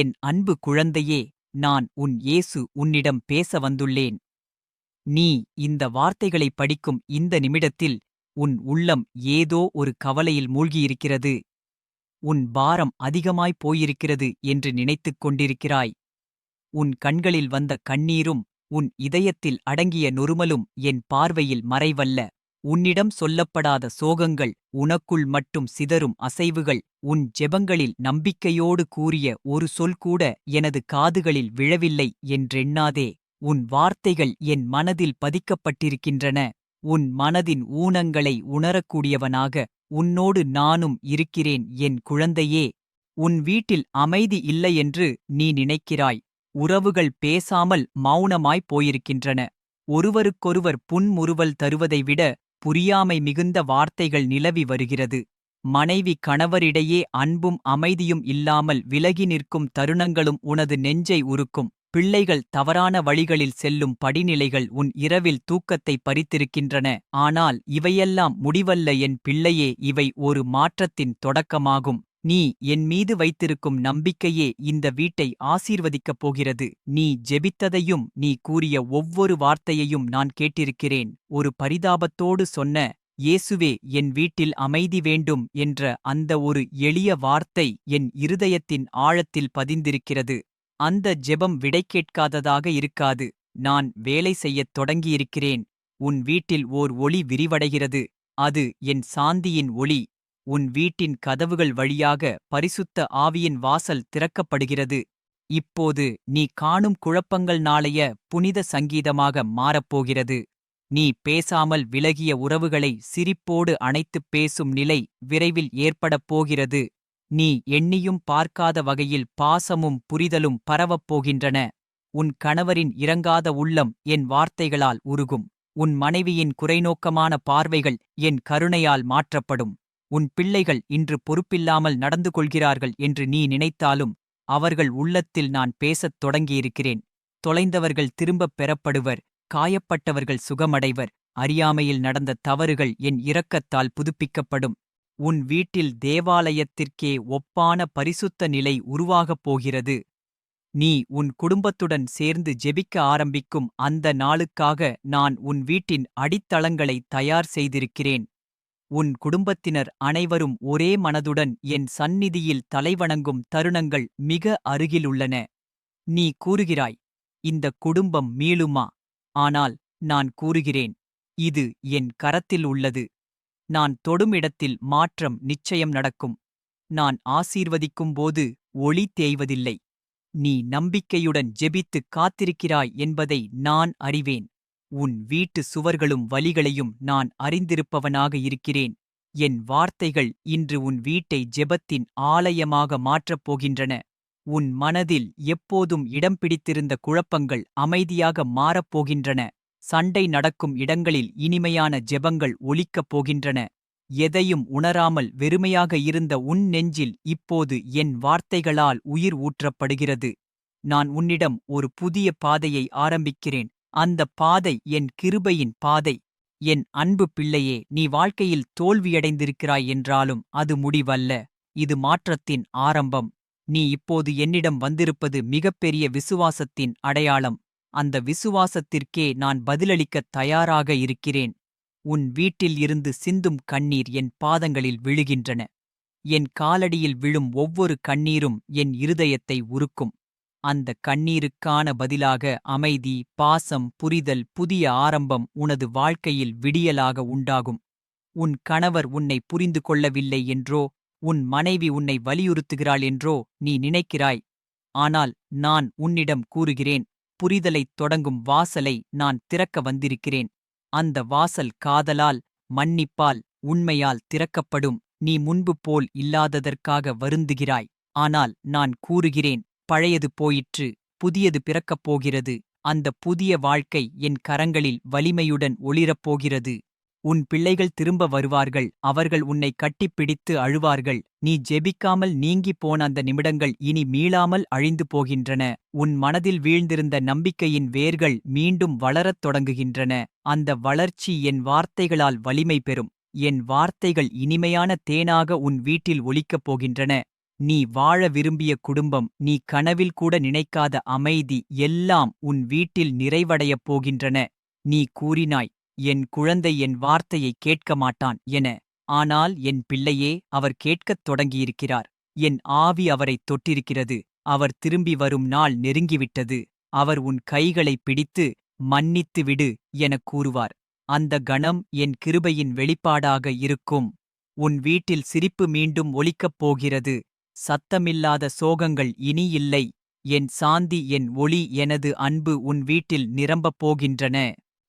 என் அன்பு குழந்தையே நான் உன் இயேசு உன்னிடம் பேச வந்துள்ளேன். நீ இந்த வார்த்தைகளை படிக்கும் இந்த நிமிடத்தில் உன் உள்ளம் ஏதோ ஒரு கவலையில் மூழ்கியிருக்கிறது. உன் பாரம் அதிகமாய் போயிருக்கிறது என்று நினைத்துக் கொண்டிருக்கிறாய். உன் கண்களில் வந்த கண்ணீரும் உன் இதயத்தில் அடங்கிய நொறுமலும் என் பார்வையில் மறைவல்ல. உன்னிடம் சொல்லப்படாத சோகங்கள் உனக்குள் மட்டும் சிதறும் அசைவுகள் உன் ஜெபங்களில் நம்பிக்கையோடு கூறிய ஒரு சொல் கூட எனது காதுகளில் விழவில்லை என்றெண்ணாதே. உன் வார்த்தைகள் என் மனதில் பதிக்கப்பட்டிருக்கின்றன. உன் மனதின் ஊனங்களை உணரக்கூடியவனாக உன்னோடு நானும் இருக்கிறேன் என் குழந்தையே. உன் வீட்டில் அமைதி இல்லையென்று நீ நினைக்கிறாய். உறவுகள் பேசாமல் மௌனமாய் போயிருக்கின்றன. ஒருவருக்கொருவர் புன்முறுவல் தருவதை விட புரியாமை மிகுந்த வார்த்தைகள் நிலவி வருகிறது. மனைவி கணவரிடையே அன்பும் அமைதியும் இல்லாமல் விலகி நிற்கும் தருணங்களும் உனது நெஞ்சை உருக்கும். பிள்ளைகள் தவறான வழிகளில் செல்லும் படிநிலைகள் உன் இரவில் தூக்கத்தை பறித்திருக்கின்றன. ஆனால் இவையெல்லாம் முடிவல்ல என் பிள்ளையே இவை ஒரு மாற்றத்தின் தொடக்கமாகும். நீ என் மீது வைத்திருக்கும் நம்பிக்கையே இந்த வீட்டை ஆசீர்வதிக்கப் போகிறது. நீ ஜெபித்ததையும் நீ கூறிய ஒவ்வொரு வார்த்தையையும் நான் கேட்டிருக்கிறேன். ஒரு பரிதாபத்தோடு சொன்ன இயேசுவே என் வீட்டில் அமைதி வேண்டும் என்ற அந்த ஒரு எளிய வார்த்தை என் இருதயத்தின் ஆழத்தில் பதிந்திருக்கிறது. அந்த ஜெபம் விடை கேட்காததாக இருக்காது. நான் வேலை செய்யத் தொடங்கியிருக்கிறேன். உன் வீட்டில் ஓர் ஒளி விரிவடைகிறது. அது என் சாந்தியின் ஒளி. உன் வீட்டின் கதவுகள் வழியாக பரிசுத்த ஆவியின் வாசல் திறக்கப்படுகிறது. இப்போது நீ காணும் குழப்பங்கள் நாளைய புனித சங்கீதமாக மாறப்போகிறது. நீ பேசாமல் விலகிய உறவுகளை சிரிப்போடு அணைத்துப் பேசும் நிலை விரைவில் ஏற்படப் போகிறது. நீ எண்ணியும் பார்க்காத வகையில் பாசமும் புரிதலும் பரவப் போகின்றன. உன் கணவரின் இறங்காத உள்ளம் என் வார்த்தைகளால் உருகும். உன் மனைவியின் குறைநோக்கமான பார்வைகள் என் கருணையால் மாற்றப்படும். உன் பிள்ளைகள் இன்று பொறுப்பில்லாமல் நடந்து கொள்கிறார்கள் என்று நீ நினைத்தாலும் அவர்கள் உள்ளத்தில் நான் பேசத் தொடங்கியிருக்கிறேன். தொலைந்தவர்கள் திரும்பப் பெறப்படுவர் காயப்பட்டவர்கள் சுகமடைவர் அறியாமையில் நடந்த தவறுகள் என் இரக்கத்தால் புதுப்பிக்கப்படும். உன் வீட்டில் தேவாலயத்திற்கே ஒப்பான பரிசுத்த நிலை உருவாகப் போகிறது. நீ உன் குடும்பத்துடன் சேர்ந்து ஜெபிக்க ஆரம்பிக்கும் அந்த நாளுக்காக நான் உன் வீட்டின் அடித்தளங்களை தயார் செய்திருக்கிறேன். உன் குடும்பத்தினர் அனைவரும் ஒரே மனதுடன் என் சந்நிதியில் தலைவணங்கும் தருணங்கள் மிக அருகிலுள்ளன. நீ கூறுகிறாய் இந்த குடும்பம் மீளுமா? ஆனால் நான் கூறுகிறேன் இது என் கரத்தில் உள்ளது. நான் தொடும் இடத்தில் மாற்றம் நிச்சயம் நடக்கும். நான் ஆசீர்வதிக்கும்போது ஒளி தேய்வதில்லை. நீ நம்பிக்கையுடன் ஜெபித்துக் காத்திருக்கிறாய் என்பதை நான் அறிவேன். உன் வீட்டு சுவர்களும் வலிகளையும் நான் அறிந்திருப்பவனாக இருக்கிறேன். என் வார்த்தைகள் இன்று உன் வீட்டை ஜெபத்தின் ஆலயமாக மாற்றப் போகின்றன. உன் மனதில் எப்போதும் இடம் பிடித்திருந்த குழப்பங்கள் அமைதியாக மாறப்போகின்றன சண்டை நடக்கும் இடங்களில் இனிமையான ஜெபங்கள் ஒலிக்கப் போகின்றன. எதையும் உணராமல் வெறுமையாக இருந்த உன் நெஞ்சில் இப்போது என் வார்த்தைகளால் உயிர் ஊற்றப்படுகிறது. நான் உன்னிடம் ஒரு புதிய பாதையை ஆரம்பிக்கிறேன். அந்த பாதை என் கிருபையின் பாதை. என் அன்பு பிள்ளையே நீ வாழ்க்கையில் தோல்வியடைந்திருக்கிறாய் என்றாலும் அது முடிவல்ல. இது மாற்றத்தின் ஆரம்பம். நீ இப்போது என்னிடம் வந்திருப்பது மிகப்பெரிய விசுவாசத்தின் அடையாளம். அந்த விசுவாசத்திற்கே நான் பதிலளிக்கத் தயாராக இருக்கிறேன். உன் வீட்டில் இருந்து சிந்தும் கண்ணீர் என் பாதங்களில் விழுகின்றன. என் காலடியில் விழும் ஒவ்வொரு கண்ணீரும் என் இருதயத்தை உருக்கும். அந்த கண்ணீருக்கான பதிலாக அமைதி பாசம் புரிதல் புதிய ஆரம்பம் உனது வாழ்க்கையில் விடியலாக உண்டாகும். உன் கணவர் உன்னை புரிந்து கொள்ளவில்லை என்றோ உன் மனைவி உன்னை வலியுறுத்துகிறாள் என்றோ நீ நினைக்கிறாய். ஆனால் நான் உன்னிடம் கூறுகிறேன் புரிதலைத் தொடங்கும் வாசலை நான் திறக்க வந்திருக்கிறேன். அந்த வாசல் காதலால் மன்னிப்பால் உண்மையால் திறக்கப்படும். நீ முன்பு போல் இல்லாததற்காக வருந்துகிறாய். ஆனால் நான் கூறுகிறேன் பழையது போயிற்று புதியது பிறக்கப் போகிறது. அந்த புதிய வாழ்க்கை என் கரங்களில் வலிமையுடன் ஒளிரப் போகிறது. உன் பிள்ளைகள் திரும்ப வருவார்கள் அவர்கள் உன்னை கட்டிப்பிடித்து அழுவார்கள். நீ ஜெபிக்காமல் நீங்கிப் போன அந்த நிமிடங்கள் இனி மீளாமல் அழிந்து போகின்றன. உன் மனதில் வீழ்ந்திருந்த நம்பிக்கையின் வேர்கள் மீண்டும் வளரத் தொடங்குகின்றன. அந்த வளர்ச்சி என் வார்த்தைகளால் வலிமை பெறும். என் வார்த்தைகள் இனிமையான தேனாக உன் வீட்டில் ஒலிக்கப் போகின்றன. நீ வாழ விரும்பிய குடும்பம் நீ கனவில் கூட நினைக்காத அமைதி எல்லாம் உன் வீட்டில் நிறைவடையப் போகின்றன. நீ கூறினாய் என் குழந்தை என் வார்த்தையை கேட்க மாட்டான் என. ஆனால் என் பிள்ளையே அவர் கேட்கத் தொடங்கியிருக்கிறார். என் ஆவி அவரைத் தொட்டிருக்கிறது. அவர் திரும்பி வரும் நாள் நெருங்கிவிட்டது. அவர் உன் கைகளைப் பிடித்து மன்னித்து விடு எனக் கூறுவார். அந்த கணம் என் கிருபையின் வெளிப்பாடாக இருக்கும். உன் வீட்டில் சிரிப்பு மீண்டும் ஒலிக்கப் போகிறது. சத்தமில்லாத சோகங்கள் இனி இல்லை. என் சாந்தி என் ஒளி எனது அன்பு உன் வீட்டில் நிரம்பப் போகின்றன.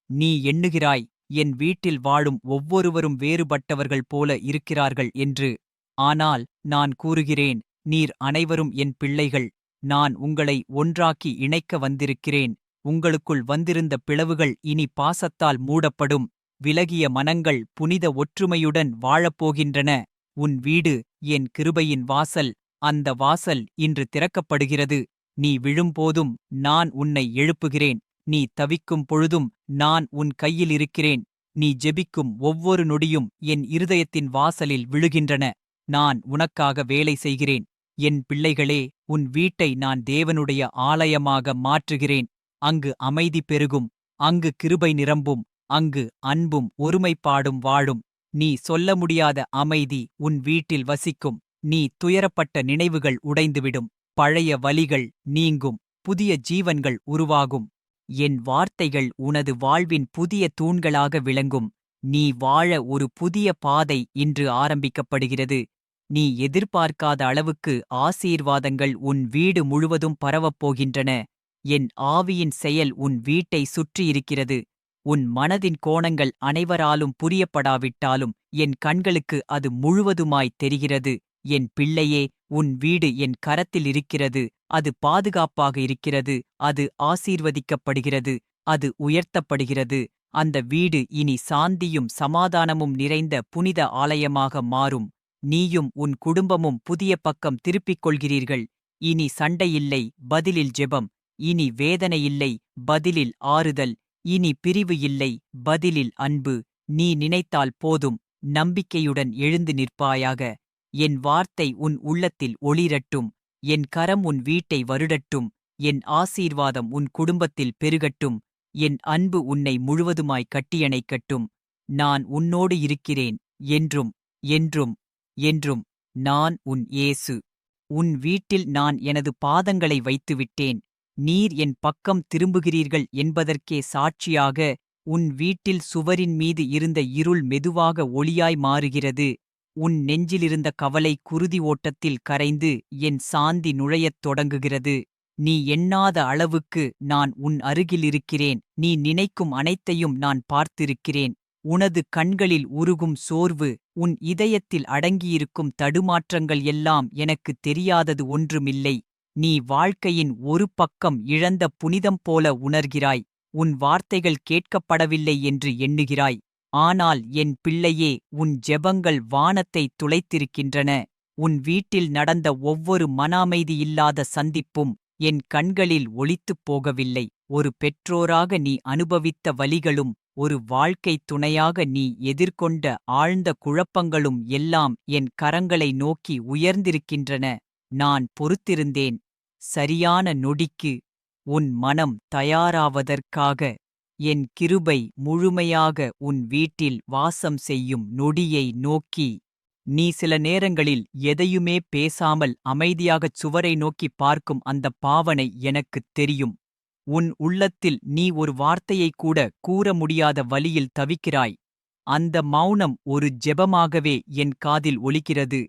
நீ எண்ணுகிறாய் என் வீட்டில் வாழும் ஒவ்வொருவரும் வேறுபட்டவர்கள் போல இருக்கிறார்கள் என்று. ஆனால் நான் கூறுகிறேன் நீர் அனைவரும் என் பிள்ளைகள். நான் உங்களை ஒன்றாக்கி இணைக்க வந்திருக்கிறேன். உங்களுக்குள் வந்திருந்த பிளவுகள் இனி பாசத்தால் மூடப்படும். விலகிய மனங்கள் புனித ஒற்றுமையுடன் வாழப்போகின்றன உன் வீடு என் கிருபையின் வாசல் அந்த வாசல் இன்று திறக்கப்படுகிறது. நீ விழும்போதும் நான் உன்னை எழுப்புகிறேன். நீ தவிக்கும் பொழுதும் நான் உன் கையில் இருக்கிறேன். நீ ஜெபிக்கும் ஒவ்வொரு நொடியும் என் இருதயத்தின் வாசலில் விழுகின்றன. நான் உனக்காக வேலை செய்கிறேன். என் பிள்ளைகளே உன் வீட்டை நான் தேவனுடைய ஆலயமாக மாற்றுகிறேன். அங்கு அமைதி பெருகும் அங்கு கிருபை நிரம்பும் அங்கு அன்பும் ஒருமைப்பாடும் வாழும். நீ சொல்ல முடியாத அமைதி உன் வீட்டில் வசிக்கும். நீ துயரப்பட்ட நினைவுகள் உடைந்துவிடும். பழைய வலிகள் நீங்கும். புதிய ஜீவன்கள் உருவாகும். என் வார்த்தைகள் உனது வாழ்வின் புதிய தூண்களாக விளங்கும். நீ வாழ ஒரு புதிய பாதை இன்று ஆரம்பிக்கப்படுகிறது. நீ எதிர்பார்க்காத அளவுக்கு ஆசீர்வாதங்கள் உன் வீடு முழுவதும் பரவப் போகின்றன. என் ஆவியின் செயல் உன் வீட்டை சுற்றியிருக்கிறது. உன் மனதின் கோணங்கள் அனைவராலும் புரியப்படாவிட்டாலும் என் கண்களுக்கு அது முழுவதுமாய் தெரிகிறது. என் பிள்ளையே உன் வீடு என் கரத்தில் இருக்கிறது. அது பாதுகாப்பாக இருக்கிறது. அது ஆசீர்வதிக்கப்படுகிறது. அது உயர்த்தப்படுகிறது. அந்த வீடு இனி சாந்தியும் சமாதானமும் நிறைந்த புனித ஆலயமாக மாறும். நீயும் உன் குடும்பமும் புதிய பக்கம் திருப்பிக் கொள்கிறீர்கள். இனி சண்டையில்லை பதிலில் ஜெபம். இனி வேதனை இல்லை பதிலில் ஆறுதல். இனி பிரிவு இல்லை பதிலில் அன்பு. நீ நினைத்தால் போதும் நம்பிக்கையுடன் எழுந்து நிற்பாயாக. என் வார்த்தை உன் உள்ளத்தில் ஒளிரட்டும் என் கரம் உன் வீட்டை வருடட்டும் என் ஆசீர்வாதம் உன் குடும்பத்தில் பெருகட்டும் என் அன்பு உன்னை முழுவதுமாய் கட்டியணைக்கட்டும். நான் உன்னோடு இருக்கிறேன் என்றும் என்றும் என்றும் நான் உன் ஏசு உன் வீட்டில் நான் எனது பாதங்களை வைத்துவிட்டேன் நீர் என் பக்கம் திரும்புகிறீர்கள் என்பதற்கே சாட்சியாக உன் வீட்டில் சுவரின் மீது இருந்த இருள் மெதுவாக ஒளியாய் மாறுகிறது. உன் நெஞ்சிலிருந்த கவலை குருதி ஓட்டத்தில் கரைந்து என் சாந்தி நுழையத் தொடங்குகிறது. நீ எண்ணாத அளவுக்கு நான் உன் அருகில் இருக்கிறேன். நீ நினைக்கும் அனைத்தையும் நான் பார்த்திருக்கிறேன். உனது கண்களில் உருகும் சோர்வு உன் இதயத்தில் அடங்கியிருக்கும் தடுமாற்றங்கள் எல்லாம் எனக்குத் தெரியாதது ஒன்றுமில்லை. நீ வாழ்க்கையின் ஒரு பக்கம் இழந்த புனிதம் போல உணர்கிறாய். உன் வார்த்தைகள் கேட்கப்படவில்லை என்று எண்ணுகிறாய். ஆனால் என் பிள்ளையே உன் ஜெபங்கள் வானத்தை துளைத்திருக்கின்றன. உன் வீட்டில் நடந்த ஒவ்வொரு மனாமைதியில்லாத சந்திப்பும் என் கண்களில் ஒளித்துப் போகவில்லை. ஒரு பெற்றோராக நீ அனுபவித்த வலிகளும் ஒரு வாழ்க்கைத் துணையாக நீ எதிர்கொண்ட ஆழ்ந்த குழப்பங்களும் எல்லாம் என் கரங்களை நோக்கி உயர்ந்திருக்கின்றன. நான் பொறுத்திருந்தேன். சரியான நொடிக்கு உன் மனம் தயாராவதற்காக என் கிருபை முழுமையாக உன் வீட்டில் வாசம் செய்யும் நொடியை நோக்கி நீ சில நேரங்களில் எதையுமே பேசாமல் அமைதியாகச் சுவரை நோக்கிப் பார்க்கும் அந்த பாவனை எனக்குத் தெரியும். உன் உள்ளத்தில் நீ ஒரு வார்த்தையைக் கூட கூற முடியாத வலியில் தவிக்கிறாய். அந்த மௌனம் ஒரு ஜெபமாகவே என் காதில் ஒலிக்கிறது.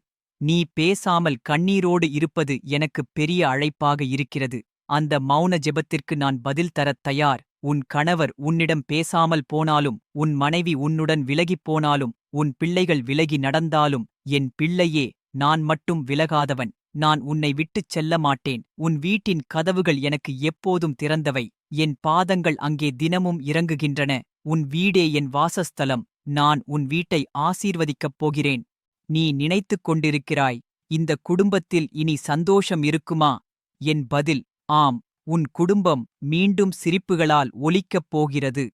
நீ பேசாமல் கண்ணீரோடு இருப்பது எனக்குப் பெரிய அழைப்பாக இருக்கிறது. அந்த மௌன ஜெபத்திற்கு நான் பதில் தரத் தயார். உன் கணவர் உன்னிடம் பேசாமல் போனாலும் உன் மனைவி உன்னுடன் விலகிப் போனாலும் உன் பிள்ளைகள் விலகி நடந்தாலும் என் பிள்ளையே நான் மட்டும் விலகாதவன். நான் உன்னை விட்டுச் செல்ல மாட்டேன். உன் வீட்டின் கதவுகள் எனக்கு எப்போதும் திறந்தவை. என் பாதங்கள் அங்கே தினமும் இறங்குகின்றன. உன் வீடே என் வாசஸ்தலம். நான் உன் வீட்டை ஆசீர்வதிக்கப் போகிறேன். நீ நினைத்துக் கொண்டிருக்கிறாய். இந்த குடும்பத்தில் இனி சந்தோஷம் இருக்குமா? என் பதில் ஆம் உன் குடும்பம் மீண்டும் சிரிப்புகளால் ஒலிக்கப் போகிறது.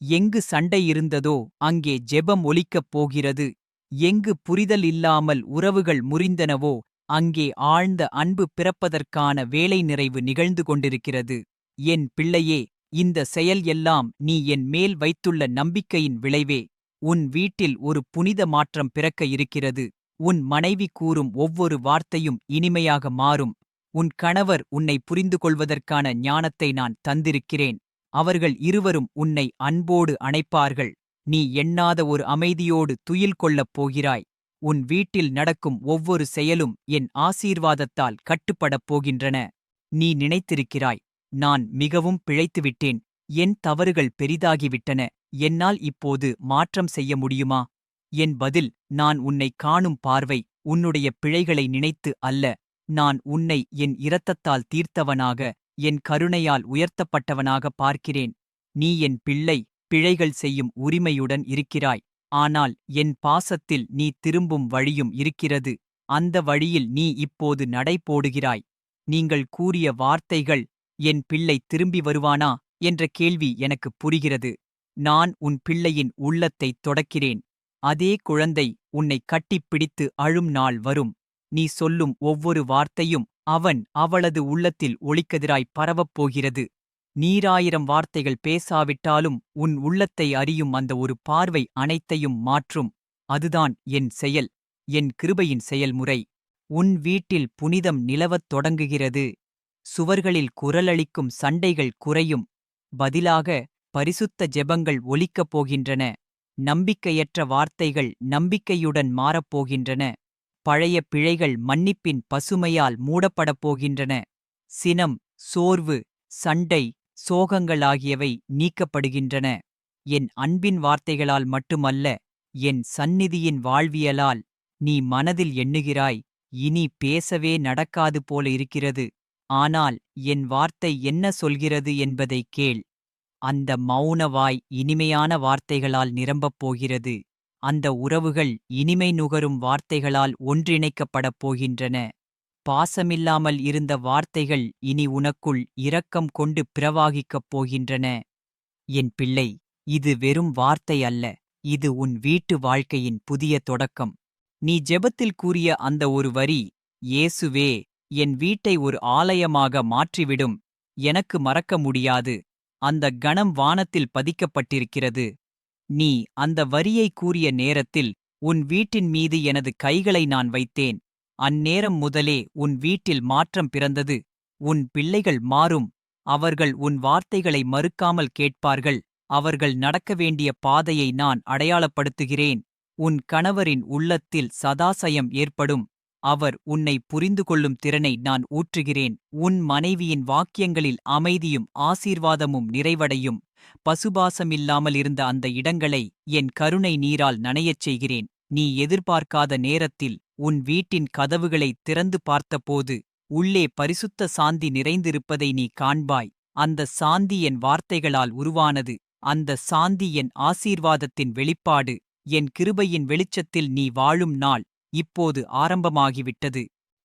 எங்கு சண்டை இருந்ததோ அங்கே ஜெபம் ஒலிக்கப் போகிறது. எங்கு புரிதல் இல்லாமல் உறவுகள் முறிந்தனவோ அங்கே ஆழ்ந்த அன்பு பிறப்பதற்கான வேலை நிறைவு நிகழ்ந்து கொண்டிருக்கிறது. என் பிள்ளையே இந்த செயல் எல்லாம் நீ என் மேல் வைத்துள்ள நம்பிக்கையின் விளைவே. உன் வீட்டில் ஒரு புனித மாற்றம் பிறக்க இருக்கிறது. உன் மனைவி கூறும் ஒவ்வொரு வார்த்தையும் இனிமையாக மாறும். உன் கணவர் உன்னை புரிந்து கொள்வதற்கான ஞானத்தை நான் தந்திருக்கிறேன். அவர்கள் இருவரும் உன்னை அன்போடு அணைப்பார்கள். நீ எண்ணாத ஒரு அமைதியோடு துயில் கொள்ளப் போகிறாய். உன் வீட்டில் நடக்கும் ஒவ்வொரு செயலும் என் ஆசீர்வாதத்தால் கட்டுப்படப் போகின்றன. நீ நினைத்திருக்கிறாய் நான் மிகவும் பிழைத்துவிட்டேன். என் தவறுகள் பெரிதாகிவிட்டன. என்னால் இப்போது மாற்றம் செய்ய முடியுமா? என் பதில் நான் உன்னை காணும் பார்வை உன்னுடைய பிழைகளை நினைத்து அல்ல. நான் உன்னை என் இரத்தத்தால் தீர்த்தவனாக என் கருணையால் உயர்த்தப்பட்டவனாக பார்க்கிறேன். நீ என் பிள்ளை பிழைகள் செய்யும் உரிமையுடன் இருக்கிறாய். ஆனால் என் பாசத்தில் நீ திரும்பும் வழியும் இருக்கிறது. அந்த வழியில் நீ இப்போது நடை போடுகிறாய். நீங்கள் கூறிய வார்த்தைகள் என் பிள்ளை திரும்பி வருவானா? என்ற கேள்வி எனக்கு புரிகிறது. நான் உன் பிள்ளையின் உள்ளத்தைத் தொடக்கிறேன். அதே குழந்தை உன்னை கட்டிப்பிடித்து அழும் நாள் வரும். நீ சொல்லும் ஒவ்வொரு வார்த்தையும் அவன் அவளது உள்ளத்தில் ஒளிக்கதிராய் பரவப் போகிறது. நீராயிரம் வார்த்தைகள் பேசாவிட்டாலும் உன் உள்ளத்தை அறியும் அந்த ஒரு பார்வை அனைத்தையும் மாற்றும். அதுதான் என் செயல் என் கிருபையின் செயல்முறை. உன் வீட்டில் புனிதம் நிலவத் தொடங்குகிறது. சுவர்களில் குரலளிக்கும் சண்டைகள் குறையும். பதிலாக பரிசுத்த ஜெபங்கள் ஒலிக்கப் போகின்றன. நம்பிக்கையற்ற வார்த்தைகள் நம்பிக்கையுடன் மாறப்போகின்றன பழைய பிழைகள் மன்னிப்பின் பசுமையால் மூடப்படப் போகின்றன. சினம் சோர்வு சண்டை சோகங்கள் ஆகியவை நீக்கப்படுகின்றன. என் அன்பின் வார்த்தைகளால் மட்டுமல்ல என் சந்நிதியின் வாழ்வியலால் நீ மனதில் எண்ணுகிறாய் இனி பேசவே நடக்காது போல இருக்கிறது. ஆனால் என் வார்த்தை என்ன சொல்கிறது என்பதை கேள். அந்த மௌனவாய் இனிமையான வார்த்தைகளால் நிரம்பப் போகிறது. அந்த உறவுகள் இனிமை நுகரும் வார்த்தைகளால் ஒன்றிணைக்கப்படப் போகின்றன. பாசமில்லாமல் இருந்த வார்த்தைகள் இனி உனக்குள் இரக்கம் கொண்டு பிரவாகிக்கப் போகின்றன. என் பிள்ளை இது வெறும் வார்த்தை அல்ல. இது உன் வீட்டு வாழ்க்கையின் புதிய தொடக்கம். நீ ஜெபத்தில் கூறிய அந்த ஒரு வரி இயேசுவே என் வீட்டை ஒரு ஆலயமாக மாற்றிவிடும். எனக்கு மறக்க முடியாது. அந்த கணம் வானத்தில் பதிக்கப்பட்டிருக்கிறது. நீ அந்த வரியை கூறிய நேரத்தில் உன் வீட்டின் மீது எனது கைகளை நான் வைத்தேன். அந்நேரம் முதலே உன் வீட்டில் மாற்றம் பிறந்தது. உன் பிள்ளைகள் மாறும். அவர்கள் உன் வார்த்தைகளை மறுக்காமல் கேட்பார்கள். அவர்கள் நடக்க வேண்டிய பாதையை நான் அடையாளப்படுத்துகிறேன். உன் கணவரின் உள்ளத்தில் சதாசயம் ஏற்படும். அவர் உன்னை புரிந்து கொள்ளும் திறனை நான் ஊற்றுகிறேன். உன் மனைவியின் வாக்கியங்களில் அமைதியும் ஆசீர்வாதமும் நிறைவடையும். பசுபாசமில்லாமல் இருந்த அந்த இடங்களை என் கருணை நீரால் நனையச் செய்கிறேன். நீ எதிர்பார்க்காத நேரத்தில் உன் வீட்டின் கதவுகளை திறந்து பார்த்தபோது உள்ளே பரிசுத்த சாந்தி நிறைந்திருப்பதை நீ காண்பாய். அந்த சாந்தி என் வார்த்தைகளால் உருவானது. அந்த சாந்தி என் ஆசீர்வாதத்தின் வெளிப்பாடு. என் கிருபையின் வெளிச்சத்தில் நீ வாழும் நாள். இப்போது ஆரம்பமாகிவிட்டது.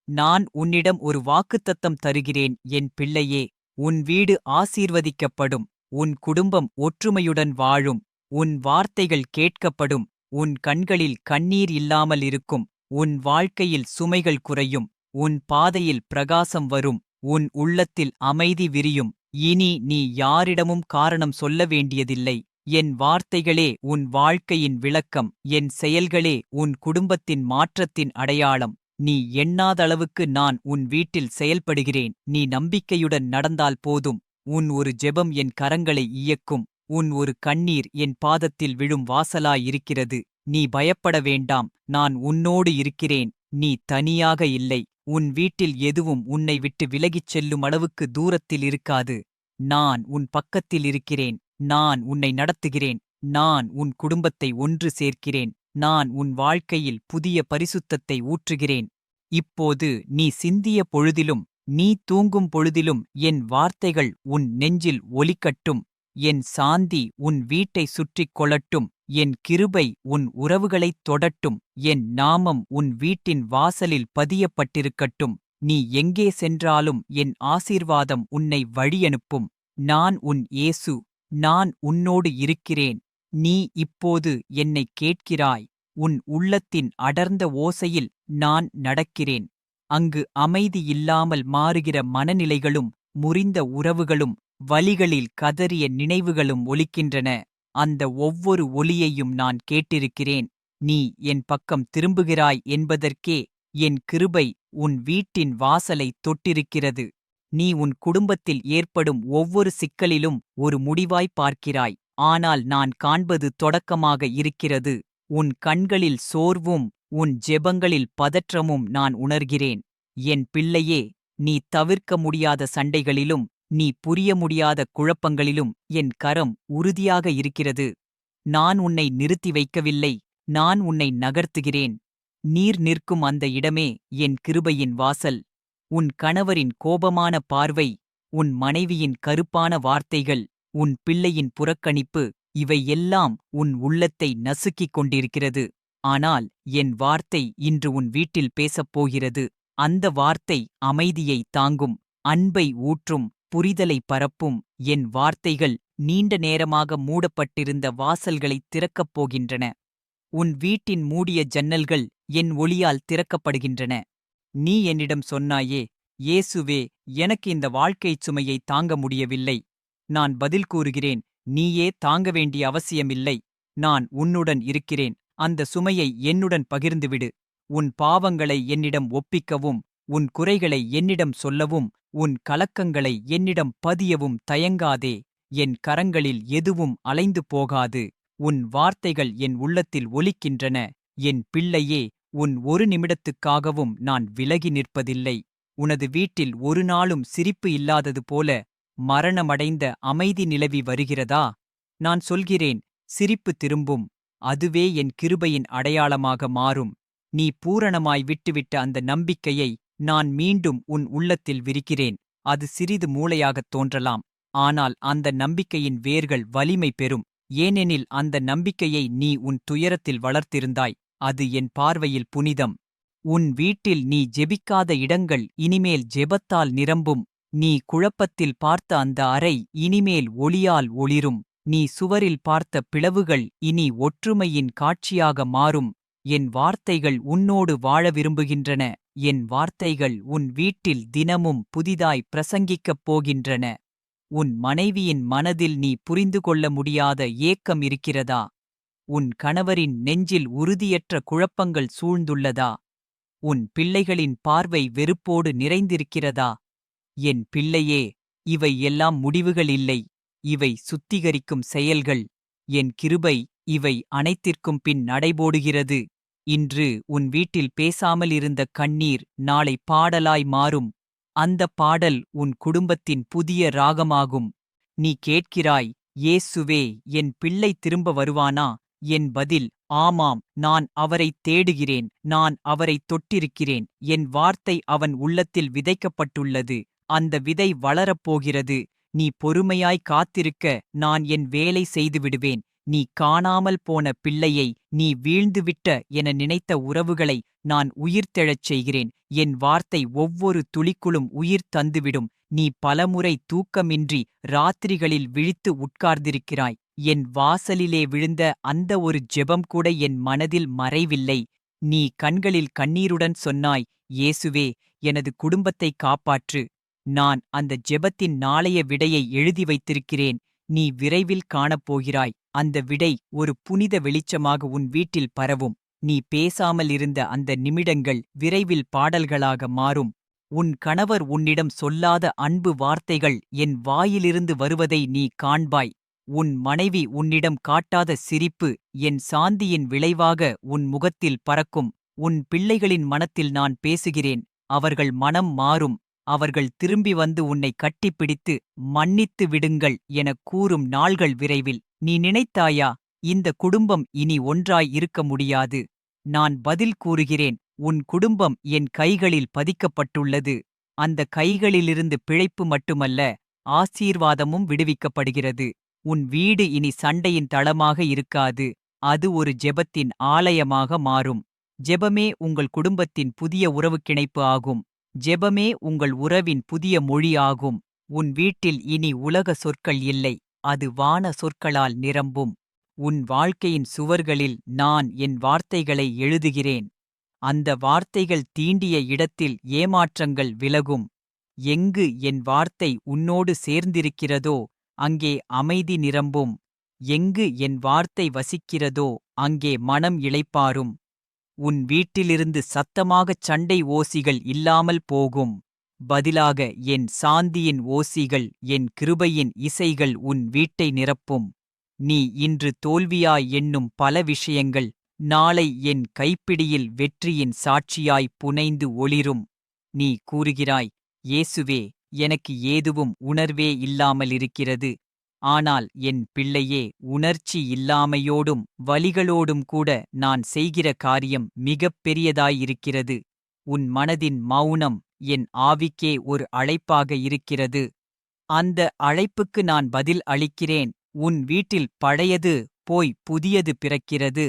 நான் உன்னிடம் ஒரு வாக்குத்தத்தம் தருகிறேன் என் பிள்ளையே. உன் வீடு ஆசீர்வதிக்கப்படும். உன் குடும்பம் ஒற்றுமையுடன் வாழும். உன் வார்த்தைகள் கேட்கப்படும். உன் கண்களில் கண்ணீர் இல்லாமல் இருக்கும். உன் வாழ்க்கையில் சுமைகள் குறையும். உன் பாதையில் பிரகாசம் வரும். உன் உள்ளத்தில் அமைதி விரியும். இனி நீ யாரிடமும் காரணம் சொல்ல வேண்டியதில்லை. என் வார்த்தைகளே உன் வாழ்க்கையின் விளக்கம் என் செயல்களே உன் குடும்பத்தின் மாற்றத்தின் அடையாளம். நீ எண்ணாதளவுக்கு நான் உன் வீட்டில் செயல்படுகிறேன். நீ நம்பிக்கையுடன் நடந்தால் போதும். உன் ஒரு ஜெபம் என் கரங்களை இயக்கும். உன் ஒரு கண்ணீர் என் பாதத்தில் விழும் வாசலாயிருக்கிறது. நீ பயப்பட வேண்டாம். நான் உன்னோடு இருக்கிறேன். நீ தனியாக இல்லை. உன் வீட்டில் எதுவும் உன்னை விட்டு விலகிச் செல்லும் அளவுக்கு தூரத்தில் இருக்காது. நான் உன் பக்கத்தில் இருக்கிறேன். நான் உன்னை நடத்துகிறேன். நான் உன் குடும்பத்தை ஒன்று சேர்க்கிறேன். நான் உன் வாழ்க்கையில் புதிய பரிசுத்தத்தை ஊற்றுகிறேன். இப்போது நீ சிந்திய பொழுதிலும் நீ தூங்கும் பொழுதிலும் என் வார்த்தைகள் உன் நெஞ்சில் ஒலிக்கட்டும். என் சாந்தி உன் வீட்டை சுற்றிக் கொள்ளட்டும். என் கிருபை உன் உறவுகளைத் தொடட்டும். என் நாமம் உன் வீட்டின் வாசலில் பதியப்பட்டிருக்கட்டும். நீ எங்கே சென்றாலும் என் ஆசீர்வாதம் உன்னை வழியனுப்பும். நான் உன் இயேசு. நான் உன்னோடு இருக்கிறேன். நீ இப்போது என்னைக் கேட்கிறாய். உன் உள்ளத்தின் அடர்ந்த ஓசையில் நான் நடக்கிறேன். அங்கு அமைதி இல்லாமல் மாறுகிற மனநிலைகளும் முறிந்த உறவுகளும் வலிகளில் கதறிய நினைவுகளும் ஒலிக்கின்றன. அந்த ஒவ்வொரு ஒலியையும் நான் கேட்டிருக்கிறேன். நீ என் பக்கம் திரும்புகிறாய் என்பதற்கே என் கிருபை உன் வீட்டின் வாசலை தொட்டிருக்கிறது. நீ உன் குடும்பத்தில் ஏற்படும் ஒவ்வொரு சிக்கலிலும் ஒரு முடிவாய் பார்க்கிறாய். ஆனால் நான் காண்பது தொடக்கமாக இருக்கிறது. உன் கண்களில் சோர்வும் உன் ஜெபங்களில் பதற்றமும் நான் உணர்கிறேன். என் பிள்ளையே நீ தவிர்க்க முடியாத சண்டைகளிலும் நீ புரிய முடியாத குழப்பங்களிலும் என் கரம் உறுதியாக இருக்கிறது. நான் உன்னை நிறுத்தி வைக்கவில்லை நான் உன்னை நகர்த்துகிறேன். நீர் நிற்கும் அந்த இடமே என் கிருபையின் வாசல். உன் கணவரின் கோபமான பார்வை உன் மனைவியின் கருப்பான வார்த்தைகள் உன் பிள்ளையின் புறக்கணிப்பு இவை எல்லாம் உன் உள்ளத்தை நசுக்கிக் கொண்டிருக்கிறது. ஆனால் என் வார்த்தை இன்று உன் வீட்டில் பேசப் போகிறது. அந்த வார்த்தை அமைதியை தாங்கும் அன்பை ஊற்றும் புரிதலை பரப்பும். என் வார்த்தைகள் நீண்ட நேரமாக மூடப்பட்டிருந்த வாசல்களை திறக்கப் போகின்றன. உன் வீட்டின் மூடிய ஜன்னல்கள் என் ஒளியால் திறக்கப்படுகின்றன. நீ என்னிடம் சொன்னாயே இயேசுவே எனக்கு இந்த வாழ்க்கைச் சுமையை தாங்க முடியவில்லை. நான் பதில் கூறுகிறேன் நீயே தாங்க வேண்டிய அவசியமில்லை. நான் உன்னுடன் இருக்கிறேன். அந்த சுமையை என்னுடன் பகிர்ந்துவிடு. உன் பாவங்களை என்னிடம் ஒப்பிக்கவும் உன் குறைகளை என்னிடம் சொல்லவும் உன் கலக்கங்களை என்னிடம் பதியவும் தயங்காதே. என் கரங்களில் எதுவும் அலைந்து போகாது. உன் வார்த்தைகள் என் உள்ளத்தில் ஒலிக்கின்றன. என் பிள்ளையே உன் ஒரு நிமிடத்துக்காகவும் நான் விலகி நிற்பதில்லை. உனது வீட்டில் ஒரு நாளும் சிரிப்பு இல்லாதது போல மரணமடைந்த அமைதி நிலவி வருகிறதா? நான் சொல்கிறேன் சிரிப்பு திரும்பும். அதுவே என் கிருபையின் அடையாளமாக மாறும். நீ பூரணமாய் விட்டுவிட்ட அந்த நம்பிக்கையை நான் மீண்டும் உன் உள்ளத்தில் விரிக்கிறேன். அது சிறிது மூளையாகத் தோன்றலாம். ஆனால் அந்த நம்பிக்கையின் வேர்கள் வலிமை பெறும். ஏனெனில் அந்த நம்பிக்கையை நீ உன் துயரத்தில் வளர்த்திருந்தாய். அது என் பார்வையில் புனிதம். உன் வீட்டில் நீ ஜெபிக்காத இடங்கள் இனிமேல் ஜெபத்தால் நிரம்பும். நீ குழப்பத்தில் பார்த்த அந்த அறை இனிமேல் ஒளியால் ஒளிரும். நீ சுவரில் பார்த்த பிளவுகள் இனி ஒற்றுமையின் காட்சியாக மாறும். என் வார்த்தைகள் உன்னோடு வாழ விரும்புகின்றன. என் வார்த்தைகள் உன் வீட்டில் தினமும் புதிதாய் பிரசங்கிக்கப் போகின்றன. உன் மனைவியின் மனதில் நீ புரிந்து கொள்ள முடியாத ஏக்கம் இருக்கிறதா? உன் கணவரின் நெஞ்சில் உறுதியற்ற குழப்பங்கள் சூழ்ந்துள்ளதா? உன் பிள்ளைகளின் பார்வை வெறுப்போடு நிறைந்திருக்கிறதா? என் பிள்ளையே இவை எல்லாம் முடிவுகள் இல்லை. இவை சுத்திகரிக்கும் செயல்கள். என் கிருபை இவை அனைத்திற்கும் பின் நடைபோடுகிறது. இன்று உன் வீட்டில் பேசாமல் இருந்த கண்ணீர் நாளை பாடலாய் மாறும். அந்த பாடல் உன் குடும்பத்தின் புதிய ராகமாகும். நீ கேட்கிறாய் இயேசுவே என் பிள்ளை திரும்ப வருவானா? என் பதில் ஆமாம் நான் அவரைத் தேடுகிறேன் நான் அவரைத் தொட்டிருக்கிறேன் என் வார்த்தை அவன் உள்ளத்தில் விதைக்கப்பட்டுள்ளது அந்த விதை வளரப்போகிறது நீ பொறுமையாய் காத்திருக்க நான் என் வேலை செய்துவிடுவேன் நீ காணாமல் போன பிள்ளையை நீ வீழ்ந்துவிட்ட என நினைத்த உறவுகளை நான் உயிர்த்தெழச் செய்கிறேன் என் வார்த்தை ஒவ்வொரு துளிக்குளும் உயிர் தந்துவிடும் நீ பலமுறை தூக்கமின்றி ராத்திரிகளில் விழித்து உட்கார்ந்திருக்கிறாய். என் வாசலிலே விழுந்த அந்த ஒரு ஜெபம் கூட என் மனதில் மறைவில்லை. நீ கண்களில் கண்ணீருடன் சொன்னாய் இயேசுவே எனது குடும்பத்தை காப்பாற்று. நான் அந்த ஜெபத்தின் நாளைய விடையை எழுதி வைத்திருக்கிறேன். நீ விரைவில் காணப்போகிறாய். அந்த விடை ஒரு புனித வெளிச்சமாக உன் வீட்டில் பரவும். நீ பேசாமல் இருந்த அந்த நிமிடங்கள் விரைவில் பாடல்களாக மாறும். உன் கணவர் உன்னிடம் சொல்லாத அன்பு வார்த்தைகள் என் வாயிலிருந்து வருவதை நீ காண்பாய். உன் மனைவி உன்னிடம் காட்டாத சிரிப்பு என் சாந்தியின் விளைவாக உன் முகத்தில் பறக்கும். உன் பிள்ளைகளின் மனத்தில் நான் பேசுகிறேன். அவர்கள் மனம் மாறும். அவர்கள் திரும்பி வந்து உன்னை கட்டிப்பிடித்து மன்னித்து விடுங்கள் எனக் கூறும் நாள்கள் விரைவில். நீ நினைத்தாயா? இந்த குடும்பம் இனி ஒன்றாய் இருக்க முடியாது. நான் பதில் கூறுகிறேன். உன் குடும்பம் என் கைகளில் பதிக்கப்பட்டுள்ளது. அந்த கைகளிலிருந்து பிழைப்பு மட்டுமல்ல ஆசீர்வாதமும் விடுவிக்கப்படுகிறது. உன் வீடு இனி சண்டையின் தளமாக இருக்காது. அது ஒரு ஜெபத்தின் ஆலயமாக மாறும். ஜெபமே உங்கள் குடும்பத்தின் புதிய உறவுக்கிணைப்பு ஆகும். ஜெபமே உங்கள் உறவின் புதிய மொழி ஆகும். உன் வீட்டில் இனி உலக சொற்கள் இல்லை. அது வான சொற்களால் நிரம்பும். உன் வாழ்க்கையின் சுவர்களில் நான் என் வார்த்தைகளை எழுதுகிறேன். அந்த வார்த்தைகள் தீண்டிய இடத்தில் ஏமாற்றங்கள் விலகும். எங்கு என் வார்த்தை உன்னோடு சேர்ந்திருக்கிறதோ அங்கே அமைதி நிரம்பும். எங்கு என் வார்த்தை வசிக்கிறதோ அங்கே மனம் இளைப்பாரும். உன் வீட்டிலிருந்து சத்தமாகச் சண்டை ஓசிகள் இல்லாமல் போகும். பதிலாக என் சாந்தியின் ஓசிகள் என் கிருபையின் இசைகள் உன் வீட்டை நிரப்பும். நீ இன்று தோல்வியாய் எண்ணும் பல விஷயங்கள் நாளை என் கைப்பிடியில் வெற்றியின் சாட்சியாய் புனைந்து ஒளிரும். நீ கூறுகிறாய் இயேசுவே எனக்கு ஏதுவும் உணர்வே இல்லாமலிருக்கிறது ஆனால் என் பிள்ளையே உணர்ச்சி இல்லாமையோடும் வலிகளோடும் கூட நான் செய்கிற காரியம் மிகப் பெரியதாயிருக்கிறது. உன் மனதின் மௌனம் என் ஆவிக்கே ஒரு அழைப்பாக இருக்கிறது. அந்த அழைப்புக்கு நான் பதில் அளிக்கிறேன். உன் வீட்டில் பழையது போய் புதியது பிறக்கிறது.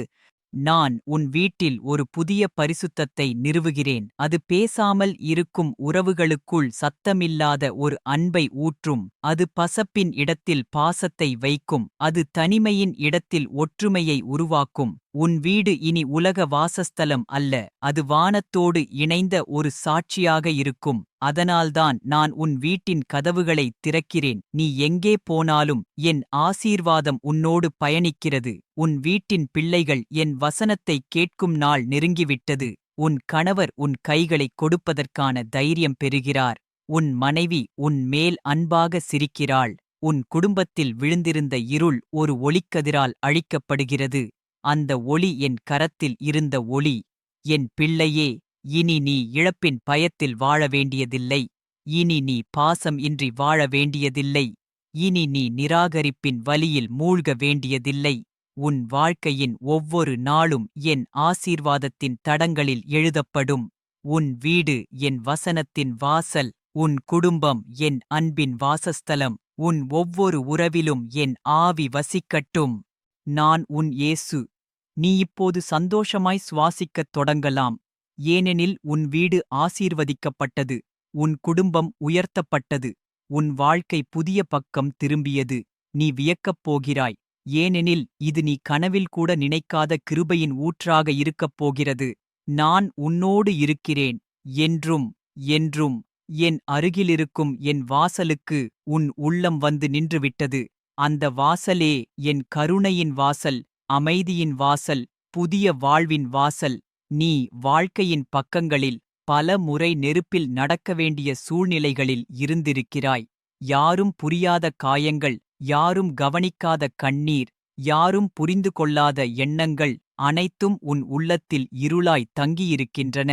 நான் உன் வீட்டில் ஒரு புதிய பரிசுத்தத்தை நிறுவுகிறேன். அது பேசாமல் இருக்கும் உறவுகளுக்குள் சத்தமில்லாத ஒரு அன்பை ஊற்றும். அது பசப்பின் இடத்தில் பாசத்தை வைக்கும். அது தனிமையின் இடத்தில் ஒற்றுமையை உருவாக்கும். உன் வீடு இனி உலக வாசஸ்தலம் அல்ல அது வானத்தோடு இணைந்த ஒரு சாட்சியாக இருக்கும். அதனால்தான் நான் உன் வீட்டின் கதவுகளை திறக்கிறேன். நீ எங்கே போனாலும் என் ஆசீர்வாதம் உன்னோடு பயணிக்கிறது. உன் வீட்டின் பிள்ளைகள் என் வசனத்தை கேட்கும் நாள் நெருங்கிவிட்டது. உன் கணவர் உன் கைகளைக் கொடுப்பதற்கான தைரியம் பெறுகிறார். உன் மனைவி உன் மேல் அன்பாக சிரிக்கிறாள். உன் குடும்பத்தில் விழுந்திருந்த இருள் ஒரு ஒளிக்கதிரால் அழிக்கப்படுகிறது. அந்த ஒளி என் கரத்தில் இருந்த ஒளி. என் பிள்ளையே இனி நீ இழப்பின் பயத்தில் வாழ வேண்டியதில்லை. இனி நீ பாசம் இன்றி வாழ வேண்டியதில்லை. இனி நீ நிராகரிப்பின் வலியில் மூழ்க வேண்டியதில்லை. உன் வாழ்க்கையின் ஒவ்வொரு நாளும் என் ஆசீர்வாதத்தின் தடங்களில் எழுதப்படும். உன் வீடு என் வசனத்தின் வாசல் உன் குடும்பம் என் அன்பின் வாசஸ்தலம் உன் ஒவ்வொரு உறவிலும் என் ஆவி வசிக்கட்டும். நான் உன் இயேசு. நீ இப்போது சந்தோஷமாய் சுவாசிக்கத் தொடங்கலாம். ஏனெனில் உன் வீடு ஆசீர்வதிக்கப்பட்டது. உன் குடும்பம் உயர்த்தப்பட்டது. உன் வாழ்க்கை புதிய பக்கம் திரும்பியது. நீ வியக்கப் போகிறாய். ஏனெனில் இது நீ கனவில் கூட நினைக்காத கிருபையின் ஊற்றாக இருக்கப் போகிறது. நான் உன்னோடு இருக்கிறேன். என்றும் என்றும் என் அருகிலிருக்கும் என் வாசலுக்கு உன் உள்ளம் வந்து நின்றுவிட்டது. அந்த வாசலே என் கருணையின் வாசல். அமைதியின் வாசல் புதிய வாழ்வின் வாசல் நீ வாழ்க்கையின் பக்கங்களில் பல முறை நெருப்பில் நடக்க வேண்டிய சூழ்நிலைகளில் இருந்திருக்கிறாய். யாரும் புரியாத காயங்கள் யாரும் கவனிக்காத கண்ணீர் யாரும் புரிந்து கொள்ளாத எண்ணங்கள் அனைத்தும் உன் உள்ளத்தில் இருளாய் தங்கியிருக்கின்றன.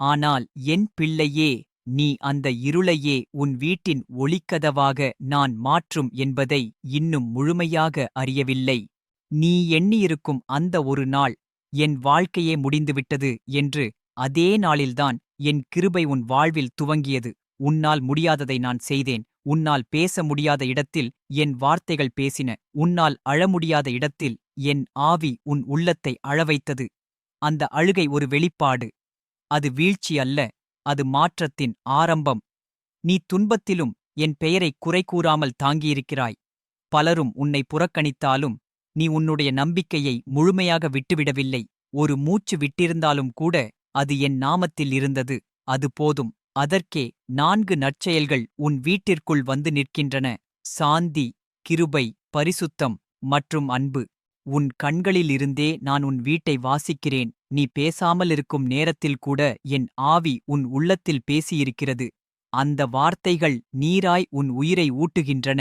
ஆனால் என் பிள்ளையே நீ அந்த இருளையே உன் வீட்டின் ஒளிக்கதவாக நான் மாற்றும் என்பதை இன்னும் முழுமையாக அறியவில்லை. நீ எண்ணியிருக்கும் அந்த ஒரு நாள் என் வாழ்க்கையே முடிந்துவிட்டது என்று அதே நாளில்தான் என் கிருபை உன் வாழ்வில் துவங்கியது. உன்னால் முடியாததை நான் செய்தேன். உன்னால் பேச முடியாத இடத்தில் என் வார்த்தைகள் பேசின. உன்னால் அழ முடியாத இடத்தில் என் ஆவி உன் உள்ளத்தை அழவைத்தது அந்த அழுகை ஒரு வெளிப்பாடு. அது வீழ்ச்சி அல்ல. அது மாற்றத்தின் ஆரம்பம். நீ துன்பத்திலும் என் பெயரை குறை கூறாமல் தாங்கியிருக்கிறாய். பலரும் உன்னை புறக்கணித்தாலும் நீ உன்னுடைய நம்பிக்கையை முழுமையாக விட்டுவிடவில்லை. ஒரு மூச்சு விட்டிருந்தாலும் கூட அது என் நாமத்தில் இருந்தது. அது போதும். அதற்கே நான்கு நற்செயல்கள் உன் வீட்டிற்குள் வந்து நிற்கின்றன. சாந்தி கிருபை பரிசுத்தம் மற்றும் அன்பு. உன் கண்களிலிருந்தே நான் உன் வீட்டை வாசிக்கிறேன். நீ பேசாமலிருக்கும் நேரத்தில் கூட என் ஆவி உன் உள்ளத்தில் பேசியிருக்கிறது. அந்த வார்த்தைகள் நீராய் உன் உயிரை ஊட்டுகின்றன.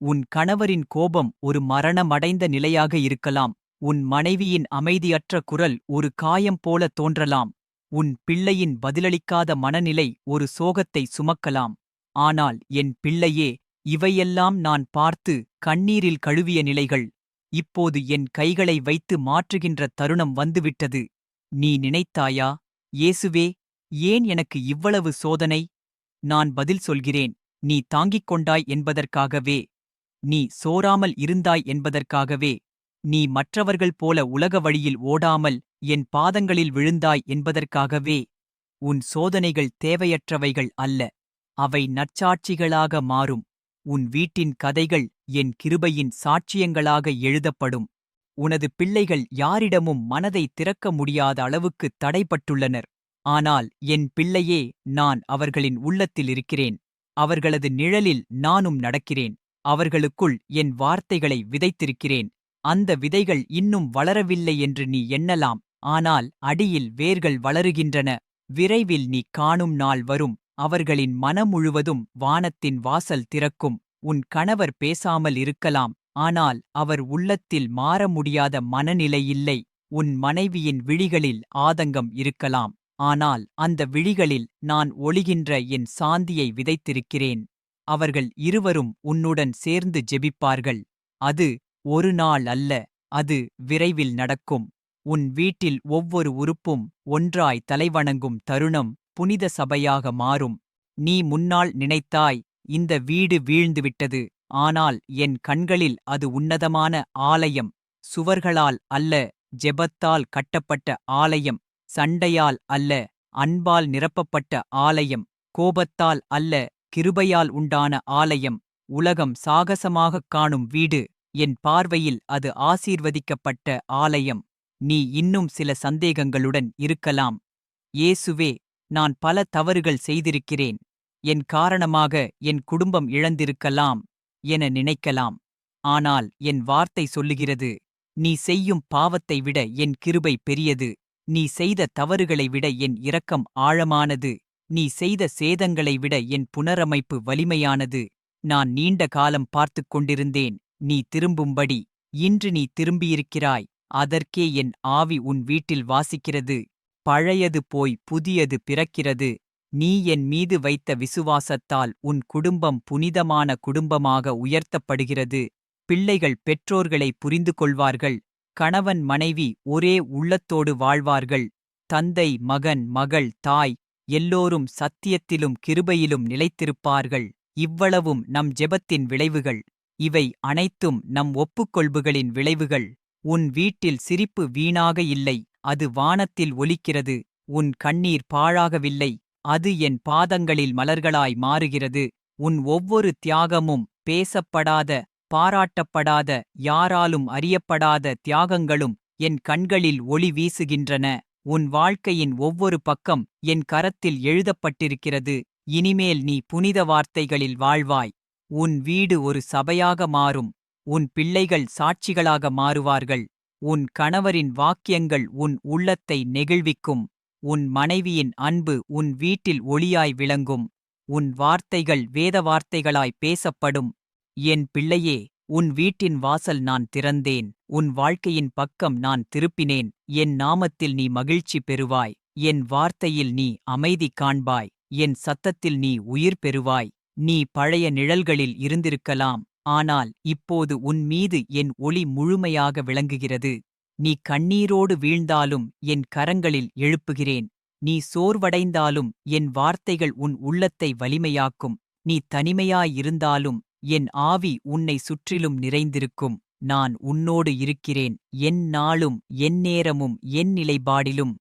உன் கணவரின் கோபம் ஒரு மரணமடைந்த நிலையாக இருக்கலாம். உன் மனைவியின் அமைதியற்ற குரல் ஒரு காயம் போல தோன்றலாம். உன் பிள்ளையின் பதிலளிக்காத மனநிலை ஒரு சோகத்தை சுமக்கலாம். ஆனால் என் பிள்ளையே இவையெல்லாம் நான் பார்த்து கண்ணீரில் கழுவிய நிலைகள். இப்போது என் கைகளை வைத்து மாற்றுகின்ற தருணம் வந்துவிட்டது. நீ நினைத்தாயா? இயேசுவே ஏன் எனக்கு இவ்வளவு சோதனை? நான் பதில் சொல்கிறேன். நீ தாங்கிக் கொண்டாய் என்பதற்காகவே. நீ சோராமல் இருந்தாய் என்பதற்காகவே நீ மற்றவர்கள் போல உலக வழியில் ஓடாமல் என் பாதங்களில் விழுந்தாய் என்பதற்காகவே உன் சோதனைகள் தேவையற்றவைகள் அல்ல. அவை நற்சாட்சிகளாக மாறும். உன் வீட்டின் கதைகள் என் கிருபையின் சாட்சியங்களாக எழுதப்படும். உனது பிள்ளைகள் யாரிடமும் மனதை திறக்க முடியாத அளவுக்கு தடைப்பட்டுள்ளனர். ஆனால் என் பிள்ளையே நான் அவர்களின் உள்ளத்தில் இருக்கிறேன். அவர்களது நிழலில் நானும் நடக்கிறேன். அவர்களுக்குள் என் வார்த்தைகளை விதைத்திருக்கிறேன். அந்த விதைகள் இன்னும் வளரவில்லை என்று நீ எண்ணலாம். ஆனால் அடியில் வேர்கள் வளருகின்றன. விரைவில் நீ காணும் நாள் வரும். அவர்களின் மனம் முழுவதும் வானத்தின் வாசல் திறக்கும். உன் கணவர் பேசாமல் இருக்கலாம். ஆனால் அவர் உள்ளத்தில் மாற முடியாத மனநிலையில்லை உன் மனைவியின் விழிகளில் ஆதங்கம் இருக்கலாம். ஆனால் அந்த விழிகளில் நான் ஒளிகின்ற என் சாந்தியை விதைத்திருக்கிறேன். அவர்கள் இருவரும் உன்னுடன் சேர்ந்து ஜெபிப்பார்கள். அது ஒரு நாள் அல்ல அது விரைவில் நடக்கும். உன் வீட்டில் ஒவ்வொரு உறுப்பும் ஒன்றாய் தலைவணங்கும் தருணம் புனித சபையாக மாறும். நீ முன்னால் நினைத்தாய் இந்த வீடு வீழ்ந்துவிட்டது ஆனால் என் கண்களில் அது உன்னதமான ஆலயம். சுவர்களால் அல்ல ஜெபத்தால் கட்டப்பட்ட ஆலயம். சண்டையால் அல்ல அன்பால் நிரப்பப்பட்ட ஆலயம். கோபத்தால் அல்ல கிருபையால் உண்டான ஆலயம் உலகம் சாகசமாகக் காணும் வீடு என் பார்வையில் அது ஆசீர்வதிக்கப்பட்ட ஆலயம். நீ இன்னும் சில சந்தேகங்களுடன் இருக்கலாம். இயேசுவே நான் பல தவறுகள் செய்திருக்கிறேன். என் காரணமாக என் குடும்பம் இழந்திருக்கலாம் என நினைக்கலாம். ஆனால் என் வார்த்தை சொல்லுகிறது நீ செய்யும் பாவத்தை விட என் கிருபை பெரியது. நீ செய்த தவறுகளை விட என் இரக்கம் ஆழமானது. நீ செய்த சேதங்களை விட என் புனரமைப்பு வலிமையானது. நான் நீண்ட காலம் பார்த்துக் கொண்டிருந்தேன். நீ திரும்பும்படி. இன்று நீ திரும்பியிருக்கிறாய். அதற்கே என் ஆவி உன் வீட்டில் வாசிக்கிறது. பழையது போய் புதியது பிறக்கிறது. நீ என் மீது வைத்த விசுவாசத்தால் உன் குடும்பம் புனிதமான குடும்பமாக உயர்த்தப்படுகிறது. பிள்ளைகள் பெற்றோர்களை புரிந்து கொள்வார்கள் கணவன் மனைவி ஒரே உள்ளத்தோடு வாழ்வார்கள். தந்தை மகன் மகள் தாய் எல்லோரும் சத்தியத்திலும் கிருபையிலும் நிலைத்திருப்பார்கள். இவ்வளவும் நம் ஜெபத்தின் விளைவுகள். இவை அனைத்தும் நம் ஒப்புக்கொள்புகளின் விளைவுகள். உன் வீட்டில் சிரிப்பு வீணாக இல்லை. அது வானத்தில் ஒலிக்கிறது. உன் கண்ணீர் பாழாகவில்லை. அது என் பாதங்களில் மலர்களாய் மாறுகிறது. உன் ஒவ்வொரு தியாகமும் பேசப்படாத பாராட்டப்படாத யாராலும் அறியப்படாத தியாகங்களும் என் கண்களில் ஒளி வீசுகின்றன. உன் வாழ்க்கையின் ஒவ்வொரு பக்கம் என் கரத்தில் எழுதப்பட்டிருக்கிறது. இனிமேல் நீ புனித வார்த்தைகளில் வாழ்வாய். உன் வீடு ஒரு சபையாக மாறும். உன் பிள்ளைகள் சாட்சிகளாக மாறுவார்கள். உன் கணவரின் வாக்கியங்கள் உன் உள்ளத்தை நெகிழ்விக்கும். உன் மனைவியின் அன்பு உன் வீட்டில் ஒளியாய் விளங்கும். உன் வார்த்தைகள் வேத வார்த்தைகளாய் பேசப்படும். என் பிள்ளையே உன் வீட்டின் வாசல் நான் திறந்தேன். உன் வாழ்க்கையின் பக்கம் நான் திருப்பினேன். என் நாமத்தில் நீ மகிழ்ச்சி பெறுவாய். என் வார்த்தையில் நீ அமைதி காண்பாய். என் சத்தத்தில் நீ உயிர் பெறுவாய். நீ பழைய நிழல்களில் இருந்திருக்கலாம். ஆனால் இப்போது உன் மீது என் ஒளி முழுமையாக விளங்குகிறது. நீ கண்ணீரோடு வீழ்ந்தாலும் என் கரங்களில் எழுப்புகிறேன். நீ சோர்வடைந்தாலும் என் வார்த்தைகள் உன் உள்ளத்தை வலிமையாக்கும். நீ தனிமையாயிருந்தாலும் என் ஆவி உன்னை சுற்றிலும் நிறைந்திருக்கும். நான் உன்னோடு இருக்கிறேன். என் நாளும் என் நேரமும் என் நிலைப்பாடிலும்